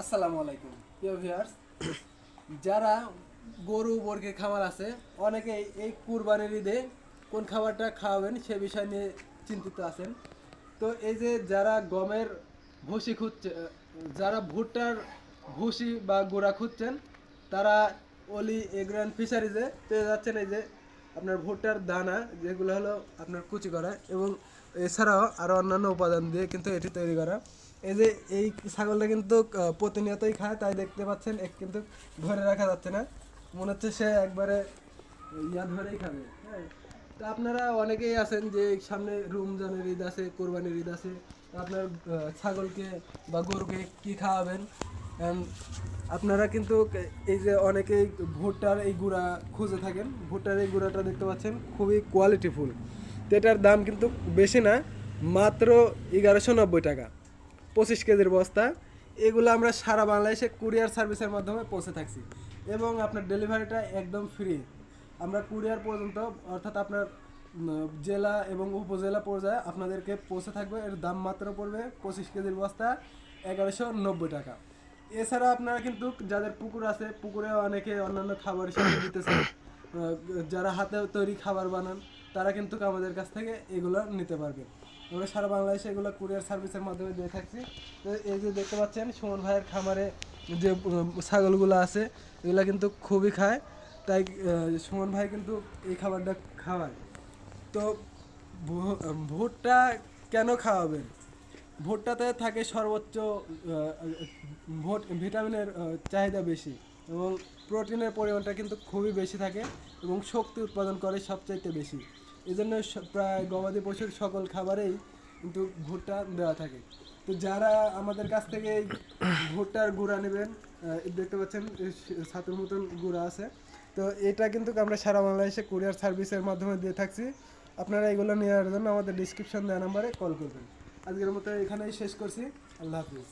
আসসালামু আলাইকুম। প্রিয় ভিউয়ার্স, যারা গরু, বর্গের খামার আছে, অনেকে এই কুরবানির ঈদে কোন খাবারটা খাওয়াবেন সে বিষয় নিয়ে চিন্তিত আছেন। তো এই যে যারা গমের ভুসি খুঁজছে, যারা ভুট্টার ভুসি বা গুঁড়া খুঁজছেন, তারা অলি এগ্রান ফিশারিজে পেয়ে যাচ্ছেন এই যে আপনার ভুট্টার দানা, যেগুলো হলো আপনার কুচি করা এবং এছাড়াও আরও অন্যান্য উপাদান দিয়ে কিন্তু এটি তৈরি করা। এই যে এই ছাগলটা কিন্তু প্রতিনিয়তই খায়, তাই দেখতে পাচ্ছেন, এক কিন্তু ধরে রাখা যাচ্ছে না। মনে হচ্ছে সে একবারে ইয়া ধরেই খাবে হ্যাঁ। তো আপনারা অনেকেই আছেন যে সামনে রমজানের ঈদ আছে, কোরবানির ঈদ আছে আপনার ছাগলকে বা গরুকে কী খাওয়াবেন? আপনারা কিন্তু এই যে অনেকেই ভুট্টার এই গুঁড়া খুঁজে থাকেন, ভুট্টার এই গুঁড়াটা দেখতে পাচ্ছেন, খুবই কোয়ালিটিফুল এটার দাম কিন্তু বেশি না, মাত্র এগারোশো নব্বই টাকা। পঁচিশ কেজির বস্তা। এগুলো আমরা সারা বাংলাদেশে কুরিয়ার সার্ভিসের মাধ্যমে পৌঁছে থাকছি। এবং আপনার ডেলিভারিটা একদম ফ্রি। আমরা কুরিয়ার পর্যন্ত, অর্থাৎ আপনার জেলা এবং উপজেলা পর্যায়ে আপনাদেরকে পৌঁছে থাকবে। এর দাম মাত্র পড়বে পঁচিশ কেজির বস্তা, এগারোশো নব্বই টাকা। এছাড়া আপনারা কিন্তু যাদের পুকুর আছে, পুকুরে অনেকে অন্যান্য খাবার হিসেবে দিতেছে। যারা হাতে তৈরি খাবার বানান তারা কিন্তু আমাদের কাছ থেকে এগুলো নিতে পারবে। আমরা সারা বাংলাদেশে এগুলো কুরিয়ার সার্ভিসের মাধ্যমে দিয়ে থাকছি। তো এই যে দেখতে পাচ্ছেন, সুমন ভাইয়ের খামারে যে ছাগলগুলো আছে, এগুলো কিন্তু খুবই খায়। তাই সুমন ভাই কিন্তু এই খাবারটা খাওয়ায়। তো ভুট্টা কেন খাওয়াবেন? ভুট্টাতে থাকে সর্বোচ্চ ভোট, ভিটামিনের চাহিদা বেশি এবং প্রোটিনের পরিমাণটা কিন্তু খুবই বেশি থাকে এবং শক্তি উৎপাদন করে সবচাইতে বেশি। এই জন্য প্রায় গবাদি পশুর সকল খাবারেই কিন্তু ভুট্টা দেওয়া থাকে। তো যারা আমাদের কাছ থেকে ভুট্টার গুঁড়া নেবেন দেখতে পাচ্ছেন ছাতুর মতন গুঁড়া আছে। তো এটা কিন্তু আমরা সারা বাংলাদেশে কুরিয়ার সার্ভিসের মাধ্যমে দিয়ে থাকছি। আপনারা এগুলো নেওয়ার জন্য আমাদের ডিসক্রিপশন দেওয়া নাম্বারে কল করবেন। আজকের মতো এখানেই শেষ করছি। আল্লাহ হাফিজ।